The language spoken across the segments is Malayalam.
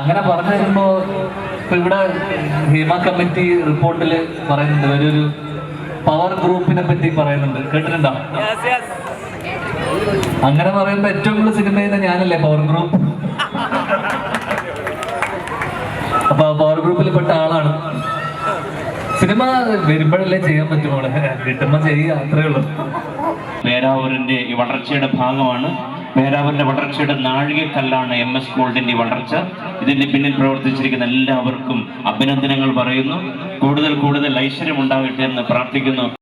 അങ്ങനെ പറഞ്ഞു വരുമ്പോ ഇപ്പൊ ഇവിടെ ഹേമ കമ്മിറ്റി റിപ്പോർട്ടിൽ പറയുന്നുണ്ട് വലിയൊരു പവർ ഗ്രൂപ്പിനെ പറ്റി പറയുന്നുണ്ട്. കേട്ടിട്ടുണ്ടോ? അങ്ങനെ പറയുമ്പോ ഏറ്റവും കൂടുതൽ സിനിമ ചെയ്യുന്ന ഞാനല്ലേ പവർ ഗ്രൂപ്പ് അപ്പൊ പവർ ഗ്രൂപ്പിൽ പെട്ട ആളാണ്. സിനിമ വരുമ്പോഴല്ലേ ചെയ്യാൻ പറ്റുമോളെ കിട്ടുമ്പോ ചെയ്യുക അത്രേ ഉള്ളൂ. പേരാവൂരിന്റെ ഈ വളർച്ചയുടെ ഭാഗമാണ് പേരാവൂരിന്റെ വളർച്ചയുടെ നാഴികക്കല്ലാണ് എം എസ് ഗോൾഡിന്റെ വളർച്ച. ഇതിന്റെ പിന്നിൽ പ്രവർത്തിച്ചിരിക്കുന്ന എല്ലാവർക്കും അഭിനന്ദനങ്ങൾ പറയുന്നു. കൂടുതൽ കൂടുതൽ ഐശ്വര്യം ഉണ്ടാകട്ടെ എന്ന് പ്രാർത്ഥിക്കുന്നു.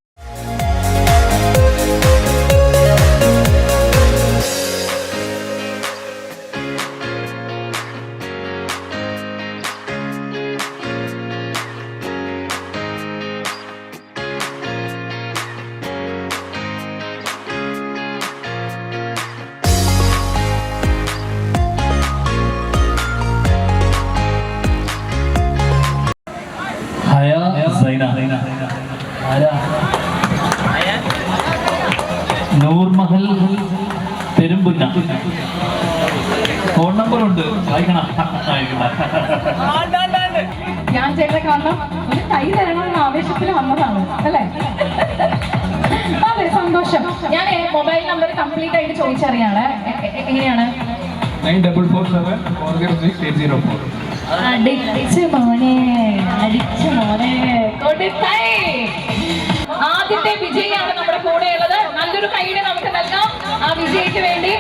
ഹയ സൈന. നൂർമഹൽ പെരുമ്പുന്ന. ഫോൺ നമ്പർ ഉണ്ട് വായിക്കണം ഞാൻ ചേട്ടനെ കാണണം. ഒരു കൈ തരണമെന്ന ആവേശത്തിൽ വന്നതാണ്. അല്ലേ? അതെ സന്തോഷം. ഞാൻ മൊബൈൽ നമ്പർ കംപ്ലീറ്റ് ആയിട്ട് ചോദിച്ചറിയാണ്. എങ്ങനെയാണ്? Nine double four seven four zero six eight zero four. ആദ്യത്തെ വിജയിയാണ് നമ്മുടെ കൂടെയുള്ളത്. നല്ലൊരു കൈയുടെ നമുക്ക് നൽകാം. ആ വിജയിക്ക് വേണ്ടി